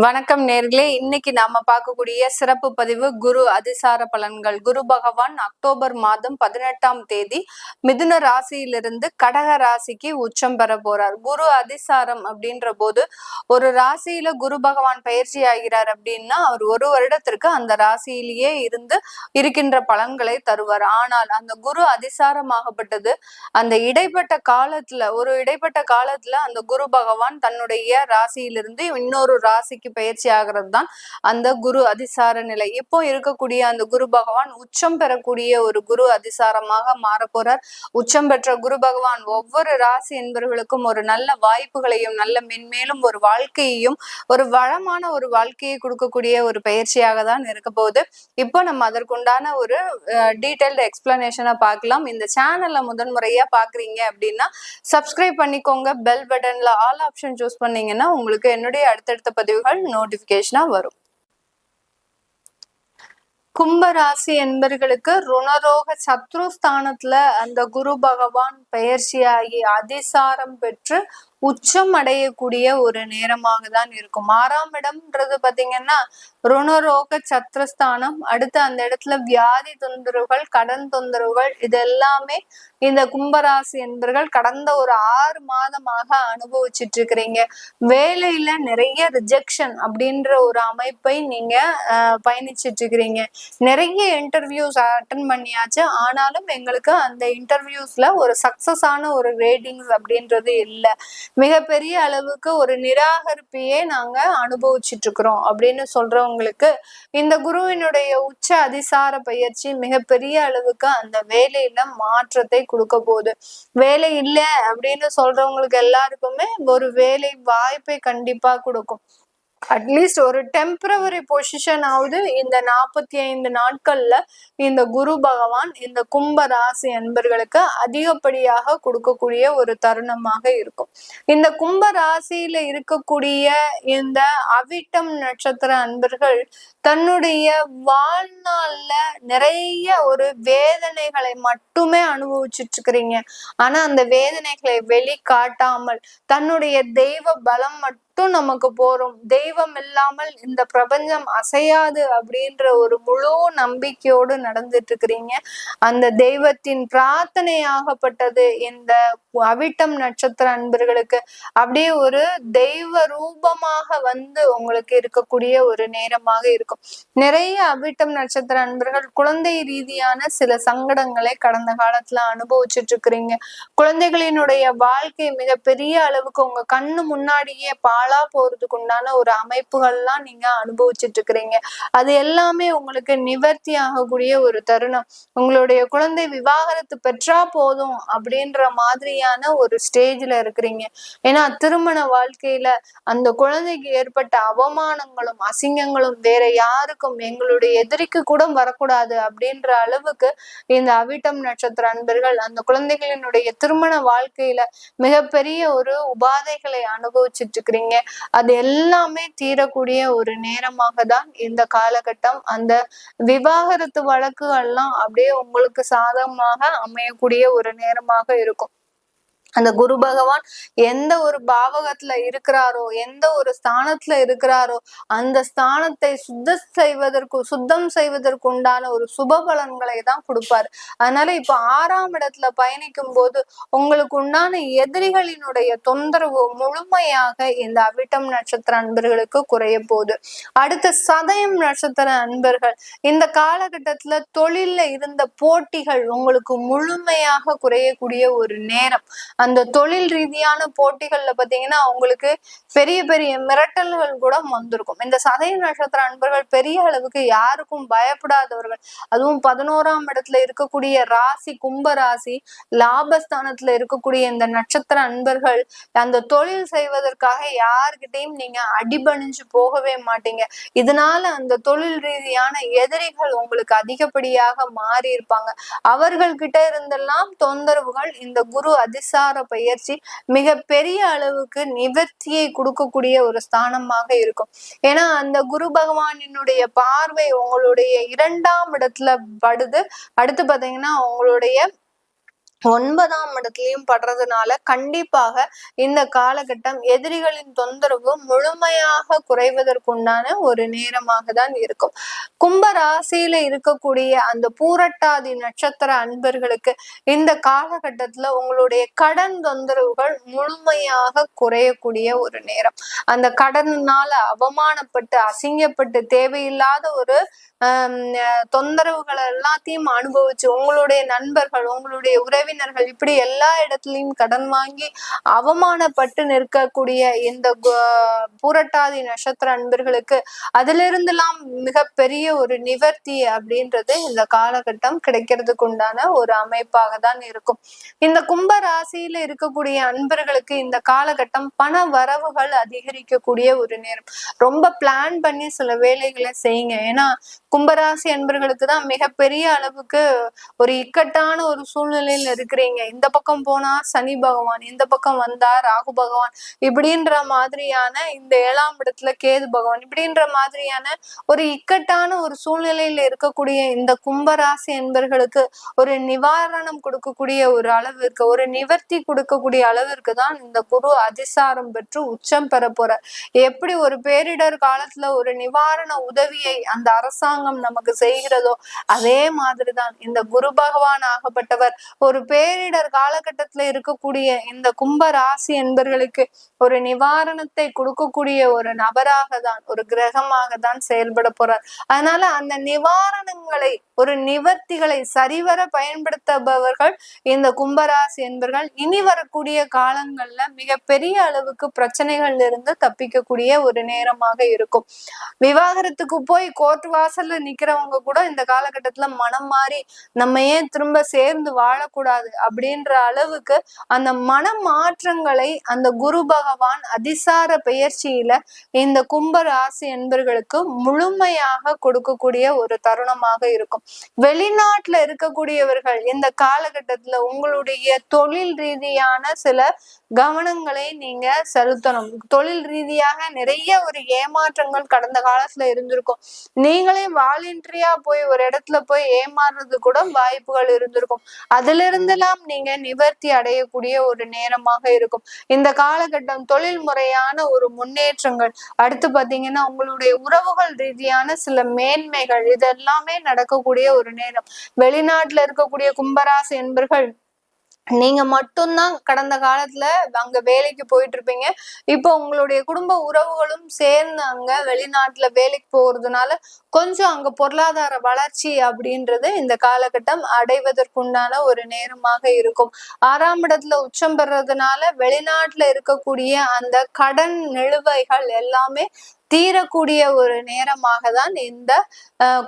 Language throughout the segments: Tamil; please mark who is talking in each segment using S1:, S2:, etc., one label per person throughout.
S1: வணக்கம் நேர்களே. இன்னைக்கு நாம பார்க்கக்கூடிய சிறப்பு பதிவு குரு அதிசார பலன்கள். குரு பகவான் அக்டோபர் மாதம் பதினெட்டாம் தேதி மிதுன ராசியிலிருந்து கடக ராசிக்கு உச்சம் பெற போறார். குரு அதிசாரம் அப்படின்ற போது ஒரு ராசியில குரு பகவான் பயிற்சி ஆகிறார் அப்படின்னா அவர் ஒரு வருடத்திற்கு அந்த ராசியிலேயே இருந்து இருக்கின்ற பலன்களை தருவார். ஆனால் அந்த குரு அதிசாரமாகப்பட்டது அந்த இடைப்பட்ட காலத்துல ஒரு இடைப்பட்ட காலத்துல அந்த குரு பகவான் தன்னுடைய ராசியிலிருந்து இன்னொரு ராசி ராசிக்கு பயிற்சி ஆகிறது தான் அந்த குரு அதிசார நிலை. இப்போ இருக்கக்கூடிய அந்த குரு பகவான் உச்சம் பெறக்கூடிய ஒரு குரு அதிசாரமாக மாற போறார் உச்சம் பெற்ற குரு பகவான் ஒவ்வொரு ராசி என்பவர்களுக்கும் ஒரு நல்ல வாய்ப்புகளையும் நல்ல மென்மேலும் ஒரு வாழ்க்கையையும் ஒரு வளமான ஒரு வாழ்க்கையை கொடுக்கக்கூடிய ஒரு பயிற்சியாக தான் இருக்க போகுது. இப்போ நம்ம அதற்குண்டான ஒரு டீட்டெயில்டு எக்ஸ்பிளனேஷனை பார்க்கலாம். இந்த சேனல்ல முதன்முறையா பாக்குறீங்க அப்படின்னா சப்ஸ்கிரைப் பண்ணிக்கோங்க. பெல் பட்டன்ல ஆல் ஆப்ஷன் சூஸ் பண்ணீங்கன்னா உங்களுக்கு என்னுடைய அடுத்தடுத்த பதிவுகள் நோட்டிபிகேஷனா வரும். கும்பராசி என்பர்களுக்கு ருணரோக சத்ருஸ்தானத்துல அந்த குரு பகவான் பெயர்ச்சியாகி அதிசாரம் பெற்று உச்சம் அடையக்கூடிய ஒரு நேரமாக தான் இருக்கும். ஆறாம் இடம்ன்றது பாத்தீங்கன்னா ருணரோக சத்ரஸ்தானம் அடுத்து அந்த இடத்துல வியாதி தொந்தரவுகள் கடன் தொந்தரவுகள் இது எல்லாமே இந்த கும்பராசி என்பர்கள் கடந்த ஒரு ஆறு மாதமாக அனுபவிச்சுட்டு இருக்கிறீங்க வேலையில நிறைய ரிஜெக்ஷன் அப்படின்ற ஒரு அமைப்பை நீங்க பயணிச்சுட்டு இருக்கிறீங்க நிறைய இன்டர்வியூஸ் அட்டன் பண்ணியாச்சு. ஆனாலும் எங்களுக்கு அந்த இன்டர்வியூஸ்ல ஒரு சக்சஸான ஒரு ரேட்டிங்ஸ் அப்படின்றது இல்லை. மிகப்பெரிய அளவுக்கு ஒரு நிராகரிப்பையே நாங்க அனுபவிச்சுட்டு இருக்கிறோம் அப்படின்னு இருக்கிறவங்களுக்கு இந்த குருவினுடைய உச்ச அதிசார பயிற்சி மிகப்பெரிய அளவுக்கு அந்த வேலையில மாற்றத்தை கொடுக்க போகுது. வேலை இல்லை அப்படின்னு சொல்றவங்களுக்கு எல்லாருக்குமே ஒரு வேலை வாய்ப்பை கண்டிப்பா கொடுக்கும். அட்லீஸ்ட் ஒரு டெம்பரவரி பொசிஷன் ஆகுது இந்த நாற்பத்தி ஐந்து நாட்கள்ல இந்த குரு பகவான் இந்த கும்ப ராசி அன்பர்களுக்கு அதிகப்படியாக கொடுக்கக்கூடிய ஒரு தருணமாக இருக்கும். இந்த கும்ப ராசியில இருக்கக்கூடிய இந்த அவிட்டம் நட்சத்திர அன்பர்கள் தன்னுடைய வாழ்நாள்ல நிறைய ஒரு வேதனைகளை மட்டுமே அனுபவிச்சுட்டு இருக்கிறீங்க ஆனா அந்த வேதனைகளை வெளிக்காட்டாமல் தன்னுடைய தெய்வ பலம் மட்டும் மட்டும் நமக்கு போறோம். தெய்வம் இல்லாமல் இந்த பிரபஞ்சம் அசையாது அப்படின்ற ஒரு முழு நம்பிக்கையோடு நடந்துட்டு இருக்கிறீங்க அந்த தெய்வத்தின் பிரார்த்தனையாகப்பட்டது இந்த அவிட்டம் நட்சத்திர அன்பர்களுக்கு. அப்படியே ஒரு தெய்வ ரூபமாக வந்து உங்களுக்கு இருக்கக்கூடிய ஒரு நேரமாக இருக்கும். நிறைய அவிட்டம் நட்சத்திர அன்பர்கள் குழந்தை ரீதியான சில சங்கடங்களை கடந்த காலத்துல அனுபவிச்சுட்டு இருக்கிறீங்க குழந்தைகளினுடைய வாழ்க்கை மிக பெரிய அளவுக்கு உங்க கண்ணு முன்னாடியே பா ஆளா போறதுக்கு உண்டான ஒரு அமைப்புகள்லாம் நீங்க அனுபவிச்சுட்டு இருக்கிறீங்க. அது எல்லாமே உங்களுக்கு நிவர்த்தி ஆகக்கூடிய ஒரு தருணம். உங்களுடைய குழந்தை விவாகரத்து பெற்றா போதும் அப்படின்ற மாதிரியான ஒரு ஸ்டேஜ்ல இருக்கிறீங்க. ஏன்னா திருமண வாழ்க்கையில அந்த குழந்தைக்கு ஏற்பட்ட அவமானங்களும் அசிங்கங்களும் வேற யாருக்கும் எங்களுடைய எதிரிக்கு கூட வரக்கூடாது அப்படின்ற அளவுக்கு இந்த அவிட்டம் நட்சத்திர அன்பர்கள் அந்த குழந்தைகளினுடைய திருமண வாழ்க்கையில மிகப்பெரிய ஒரு உபாதைகளை அனுபவிச்சுட்டு இருக்கிறீங்க. இருக்கீங்க அது எல்லாமே தீரக்கூடிய ஒரு நேரமாக தான் இந்த காலகட்டம். அந்த விவாகரத்து வழக்குகள்லாம் அப்படியே உங்களுக்கு சாதகமாக அமையக்கூடிய ஒரு நேரமாக இருக்கும். அந்த குரு பகவான் எந்த ஒரு பாவகத்துல இருக்கிறாரோ எந்த ஒரு ஸ்தானத்துல இருக்கிறாரோ அந்த ஸ்தானத்தை சுத்த செய்வதற்கு சுத்தம் செய்வதற்கு உண்டான ஒரு சுப பலன்களை தான் கொடுப்பாரு. அதனால இப்ப ஆறாம் இடத்துல பயணிக்கும் போது உங்களுக்கு உண்டான எதிரிகளினுடைய தொந்தரவு முழுமையாக இந்த அவிட்டம் நட்சத்திர அன்பர்களுக்கு குறைய போகுது. அடுத்த சதயம் நட்சத்திர அன்பர்கள் இந்த காலகட்டத்துல தொழில்ல இருந்த போட்டிகள் உங்களுக்கு முழுமையாக குறையக்கூடிய ஒரு நேரம். அந்த தொழில் ரீதியான போட்டிகள்ல பாத்தீங்கன்னா அவங்களுக்கு பெரிய பெரிய மிரட்டல்கள் கூட வந்திருக்கும். இந்த சதய நட்சத்திர அன்பர்கள் பெரிய அளவுக்கு யாருக்கும் பயப்படாதவர்கள். அதுவும் பதினோராம் இடத்துல இருக்கக்கூடிய ராசி கும்ப ராசி லாபஸ்தானத்துல இருக்கக்கூடிய இந்த நட்சத்திர அன்பர்கள் அந்த தொழில் செய்வதற்காக யாருக்கிட்டையும் நீங்க அடிபணிஞ்சு போகவே மாட்டீங்க. இதனால அந்த தொழில் ரீதியான எதிரிகள் உங்களுக்கு அதிகப்படியாக மாறி இருப்பாங்க அவர்கள் கிட்ட இருந்தெல்லாம் தொந்தரவுகள் இந்த குரு அதிசார அதிசார பயிற்சி மிக பெரிய அளவுக்கு நிவர்த்தியை கொடுக்கக்கூடிய ஒரு ஸ்தானமாக இருக்கும். ஏன்னா அந்த குரு பகவானினுடைய பார்வை உங்களுடைய இரண்டாம் இடத்துல படுது. அடுத்து பாத்தீங்கன்னா உங்களுடைய ஒன்பதாம் இடத்துலயும் படுறதுனால கண்டிப்பாக இந்த காலகட்டம் எதிரிகளின் தொந்தரவு முழுமையாக குறைவதற்குண்டான ஒரு நேரமாக தான் இருக்கும். கும்ப ராசியில இருக்கக்கூடிய அந்த பூரட்டாதி நட்சத்திர அன்பர்களுக்கு இந்த காலகட்டத்துல உங்களுடைய கடன் தொந்தரவுகள் முழுமையாக குறையக்கூடிய ஒரு நேரம். அந்த கடனால அவமானப்பட்டு அசிங்கப்பட்டு தேவையில்லாத ஒரு தொந்தரவுகள் எல்லாத்தையும் அனுபவிச்சு உங்களுடைய நண்பர்கள் உங்களுடைய உறவினர்கள் இப்படி எல்லா இடத்துலயும் கடன் வாங்கி அவமானப்பட்டு நிற்கக்கூடிய இந்த பூரட்டாதி நட்சத்திர அன்பர்களுக்கு அதிலிருந்தெல்லாம் மிகப்பெரிய ஒரு நிவர்த்தி அப்படின்றது இந்த காலகட்டம் கிடைக்கிறதுக்கு உண்டான ஒரு அமைப்பாக தான் இருக்கும். இந்த கும்ப ராசியில இருக்கக்கூடிய அன்பர்களுக்கு இந்த காலகட்டம் பண வரவுகள் அதிகரிக்கக்கூடிய ஒரு நேரம். ரொம்ப பிளான் பண்ணி சில வேலைகளை செய்யுங்க. ஏன்னா கும்பராசி அன்பர்களுக்கு தான் மிகப்பெரிய அளவுக்கு ஒரு இக்கட்டான ஒரு சூழ்நிலையில இருக்கிறீங்க. இந்த பக்கம் போனா சனி பகவான் இந்த பக்கம் வந்தா ராகு பகவான் இப்படின்ற மாதிரியான இந்த ஏழாம் இடத்துல கேது பகவான் இப்படின்ற மாதிரியான ஒரு இக்கட்டான ஒரு சூழ்நிலையில இருக்கக்கூடிய இந்த கும்பராசி என்பர்களுக்கு ஒரு நிவாரணம் கொடுக்கக்கூடிய ஒரு அளவிற்கு ஒரு நிவர்த்தி கொடுக்கக்கூடிய அளவிற்கு தான் இந்த குரு அதிசாரம் பெற்று உச்சம் பெற போற எப்படி ஒரு பேரிடர் காலத்துல ஒரு நிவாரண உதவியை அந்த அரசாங்கம் அரசாங்கம் நமக்கு செய்கிறதோ அதே மாதிரிதான் இந்த குரு பகவான் ஆகப்பட்டவர் ஒரு பேரிடர் காலகட்டத்துல இருக்கக்கூடிய இந்த கும்ப ராசி என்பர்களுக்கு ஒரு நிவாரணத்தை கொடுக்கக்கூடிய ஒரு நபராக தான் ஒரு கிரகமாக தான் செயல்பட போறார். அதனால அந்த நிவாரணங்களை ஒரு நிவர்த்திகளை சரிவர பயன்படுத்தபவர்கள் இந்த கும்பராசி என்பர்கள். இனி வரக்கூடிய காலங்கள்ல மிக பெரிய அளவுக்கு பிரச்சனைகள்ல இருந்து தப்பிக்கக்கூடிய ஒரு நேரமாக இருக்கும். விவாகரத்துக்கு போய் கோர்ட் வாசல்ல நிக்கிறவங்க கூட இந்த காலகட்டத்துல மனம் மாறி நம்ம ஏன் திரும்ப சேர்ந்து வாழக்கூடாது? அப்படின்ற அளவுக்கு அந்த மன மாற்றங்களை அந்த குரு பகவான் அதிசார பெயர்ச்சியில இந்த கும்ப ராசி என்பர்களுக்கு முழுமையாக கொடுக்கக்கூடிய ஒரு தருணமாக இருக்கும். வெளிநாட்டுல இருக்கக்கூடியவர்கள் இந்த காலகட்டத்துல உங்களுடைய தொழில் ரீதியான சில கவனங்களை நீங்க செலுத்தணும். தொழில் ரீதியாக நிறைய ஒரு ஏமாற்றங்கள் கடந்த காலத்துல இருந்திருக்கும். நீங்களே வாலண்டரியா போய் ஒரு இடத்துல போய் ஏமாறுறது கூட வாய்ப்புகள் இருந்திருக்கும். அதுல இருந்து இருந்தெல்லாம் நீங்க நிவர்த்தி அடையக்கூடிய ஒரு நேரமாக இருக்கும். இந்த காலகட்டம் தொழில் முறையான ஒரு முன்னேற்றங்கள். அடுத்து பாத்தீங்கன்னா உங்களுடைய உறவுகள் ரீதியான சில மேன்மைகள் இதெல்லாமே நடக்கக்கூடிய ஒரு நேரம். வெளிநாட்டுல இருக்கக்கூடிய கும்பராசி என்பர்கள் நீங்க மட்டும்தான் கடந்த காலத்துல அங்க வேலைக்கு போயிட்டு இருப்பீங்க இப்போ உங்களுடைய குடும்ப உறவுகளும் சேர்ந்து அங்க வெளிநாட்டுல வேலைக்கு போறதுனால கொஞ்சம் அங்க பொருளாதார வளர்ச்சி அப்படின்றது இந்த காலகட்டம் அடைவதற்குண்டான ஒரு நேரமாக இருக்கும். ஆறாம் இடத்துல உச்சம் பெறதுனால வெளிநாட்டுல இருக்கக்கூடிய அந்த கடன் நிலுவைகள் எல்லாமே தீரக்கூடிய ஒரு நேரமாக தான் இந்த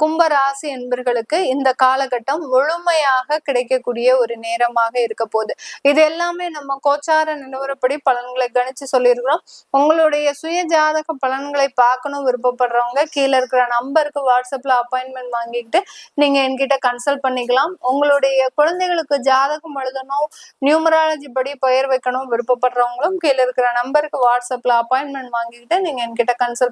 S1: கும்பராசி என்பர்களுக்கு இந்த காலகட்டம் முழுமையாக கிடைக்கக்கூடிய ஒரு நேரமாக இருக்க போகுது. இது எல்லாமே நம்ம கோச்சார நிலவரப்படி பலன்களை கணிச்சு சொல்லியிருக்கிறோம். உங்களுடைய சுய ஜாதக பலன்களை பார்க்கணும் விருப்பப்படுறவங்க கீழே இருக்கிற நம்பருக்கு வாட்ஸ்அப்ல அப்பாயின்மெண்ட் வாங்கிக்கிட்டு நீங்க என்கிட்ட கன்சல்ட் பண்ணிக்கலாம். உங்களுடைய குழந்தைகளுக்கு ஜாதகம் எழுதணும் நியூமராலஜி படி பெயர் வைக்கணும் விருப்பப்படுறவங்களும் கீழே இருக்கிற நம்பருக்கு வாட்ஸ்அப்ல அப்பாயின்மெண்ட் வாங்கிக்கிட்டு நீங்க என்கிட்ட கன்சல்ட்